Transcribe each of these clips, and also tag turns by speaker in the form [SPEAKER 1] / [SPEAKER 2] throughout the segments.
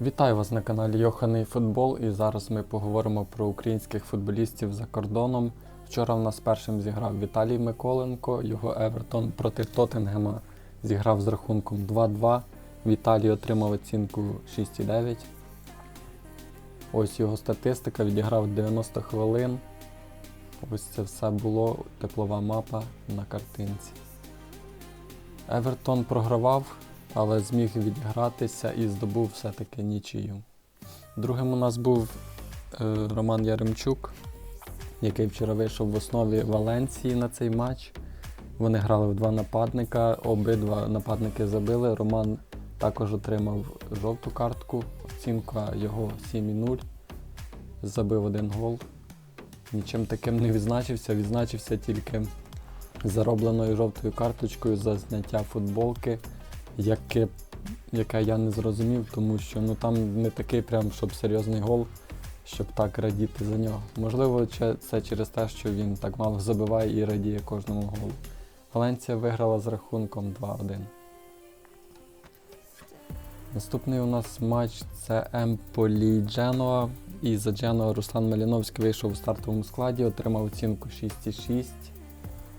[SPEAKER 1] Вітаю вас на каналі Йоханий Футбол і зараз ми поговоримо про українських футболістів за кордоном. Вчора в нас першим зіграв Віталій Миколенко, його Евертон проти Тоттенгема зіграв з рахунком 2-2. Віталій отримав оцінку 6,9. Ось його статистика, відіграв 90 хвилин. Ось це все було, теплова мапа на картинці. Евертон програвав, але зміг відігратися і здобув все-таки нічию. Другим у нас був е, Роман Яремчук, який вчора вийшов в основі Валенції на цей матч. Вони грали в два нападника, обидва нападники забили. Роман також отримав жовту картку, оцінка його 7,0. Забив один гол. Нічим таким не відзначився, відзначився тільки заробленою жовтою карточкою за зняття футболки, яке, яке я не зрозумів, тому що ну, там не такий прям, щоб серйозний гол, щоб так радіти за нього. Можливо, це через те, що він так мало забиває і радіє кожному голу. Валенція виграла з рахунком 2-1. Наступний у нас матч це Емполі Дженуа. І за Дженуа Руслан Маліновський вийшов у стартовому складі, отримав оцінку 6,6.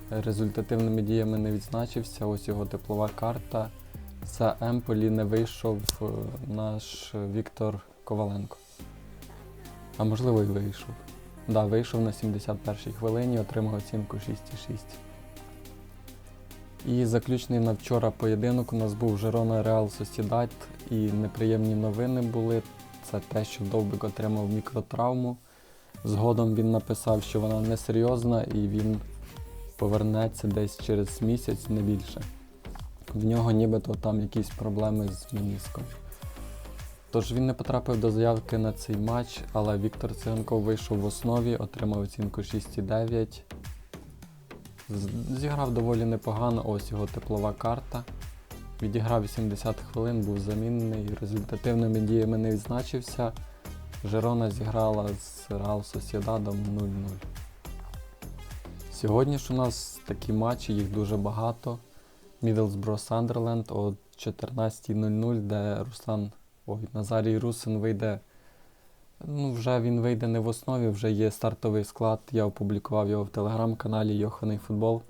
[SPEAKER 1] Результативними діями не відзначився. Ось його теплова карта. За Емполі не вийшов е, наш Віктор Коваленко. А можливо і вийшов. Да, вийшов на 71-й хвилині, отримав оцінку 6,6. І заключний на вчора поєдинок у нас був Жерона Реал Сосідат, і неприємні новини були. Це те, що Довбик отримав мікротравму. Згодом він написав, що вона несерйозна і він повернеться десь через місяць, не більше. В нього нібито там якісь проблеми з мініском. Тож він не потрапив до заявки на цей матч, але Віктор Циганков вийшов в основі, отримав оцінку 6,9. З- Зіграв доволі непогано, ось його теплова карта. Відіграв 80 хвилин, був замінений, результативними діями не відзначився. Жерона зіграла з Реал Сосєдадом 0-0. Сьогодні ж у нас такі матчі, їх дуже багато. Мідлсбро Сандерленд о 14.00, де Руслан, ой, Назарій Русин вийде. Ну, вже він вийде не в основі, вже є стартовий склад. Я опублікував його в телеграм-каналі Йоханий Футбол.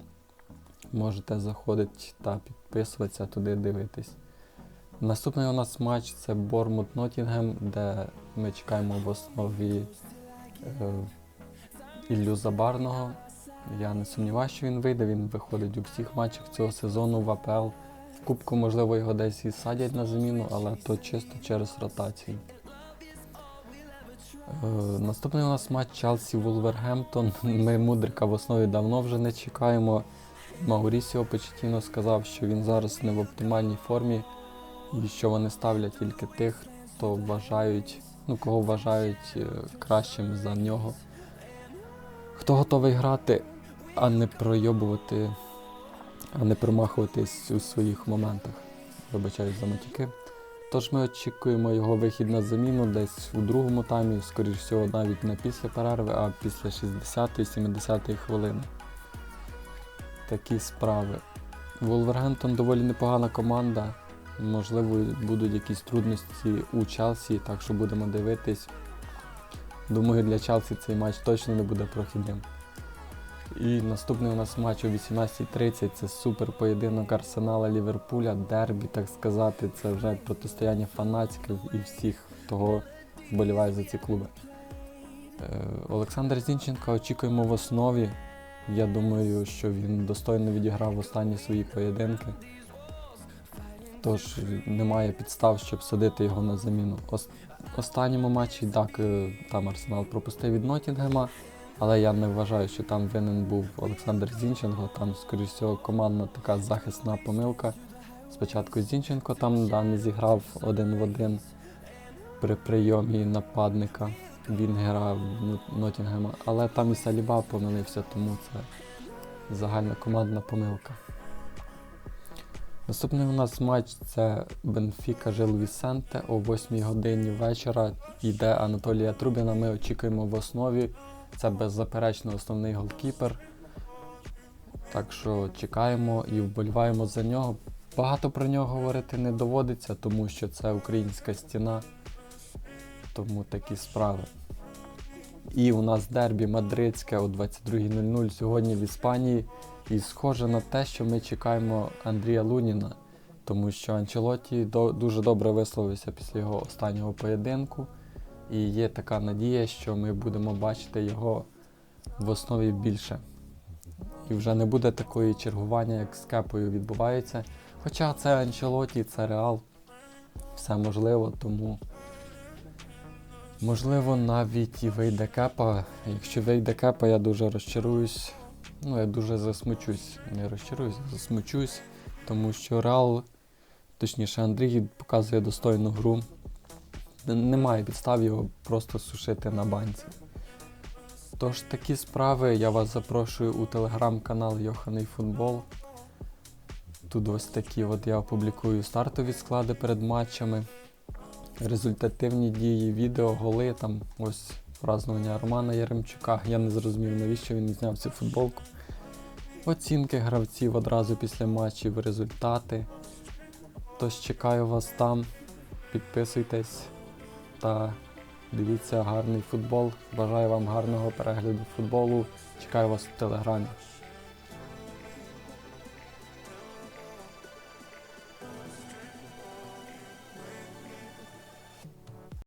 [SPEAKER 1] Можете заходити та підписуватися туди дивитись. Наступний у нас матч це Бормут Ноттінгем, де ми чекаємо в основі е, Іллю Забарного. Я не сумніваюся, що він вийде. Він виходить у всіх матчах цього сезону в АПЛ. В Кубку, можливо, його десь і садять на заміну, але то чисто через ротацію. Е, наступний у нас матч Челсі Вулвергемптон. Ми Мудрика в основі давно вже не чекаємо. Маурісіо Почетіно сказав, що він зараз не в оптимальній формі і що вони ставлять тільки тих, хто вважають, ну кого вважають е, кращим за нього. Хто готовий грати, а не пройобувати, а не промахуватись у своїх моментах. Вибачаюсь за матюки. Тож ми очікуємо його вихід на заміну десь у другому таймі, скоріш всього, навіть не після перерви, а після 60-70 хвилини. Такі справи. Волвергемптон доволі непогана команда. Можливо, будуть якісь трудності у Челсі, так що будемо дивитись. Думаю, для Челсі цей матч точно не буде прохідним. І наступний у нас матч о 18.30 це супер поєдинок Арсенала Ліверпуля, дербі, так сказати, це вже протистояння фанатських і всіх, хто вболіває за ці клуби. Е, Олександр Зінченко очікуємо в основі. Я думаю, що він достойно відіграв останні свої поєдинки. Тож немає підстав, щоб садити його на заміну. Ос- останньому матчі так, е, там Арсенал пропустив від Ноттінгема, але я не вважаю, що там винен був Олександр Зінченко. Там, скоріш всього, командна така захисна помилка. Спочатку Зінченко там да, не зіграв один в один при прийомі нападника Вінгера Но- Ноттінгема, але там і Саліба помилився, тому це загальна командна помилка. Наступний у нас матч це Бенфіка Жил Вісенте о 8 годині вечора. Йде Анатолія Трубіна. Ми очікуємо в основі. Це беззаперечно основний голкіпер. Так що чекаємо і вболіваємо за нього. Багато про нього говорити не доводиться, тому що це українська стіна. Тому такі справи. І у нас дербі мадридське о 22.00 сьогодні в Іспанії. І схоже на те, що ми чекаємо Андрія Луніна, тому що Анчелоті дуже добре висловився після його останнього поєдинку. І є така надія, що ми будемо бачити його в основі більше. І вже не буде такої чергування, як з кепою відбувається. Хоча це Анчелоті, це Реал, все можливо, тому можливо навіть і вийде кепа. Якщо вийде кепа, я дуже розчаруюсь. Ну, я дуже засмучусь. Не розчаруюсь, засмучусь, тому що Реал, точніше, Андрій показує достойну гру. Немає підстав його просто сушити на банці. Тож такі справи я вас запрошую у телеграм-канал Йоханий Футбол. Тут ось такі от я опублікую стартові склади перед матчами, результативні дії, відео, голи, там ось празднування Романа Яремчука. Я не зрозумів, навіщо він зняв цю футболку. Оцінки гравців одразу після матчів, результати. Тож чекаю вас там. Підписуйтесь та дивіться гарний футбол. Бажаю вам гарного перегляду футболу. Чекаю вас в телеграмі.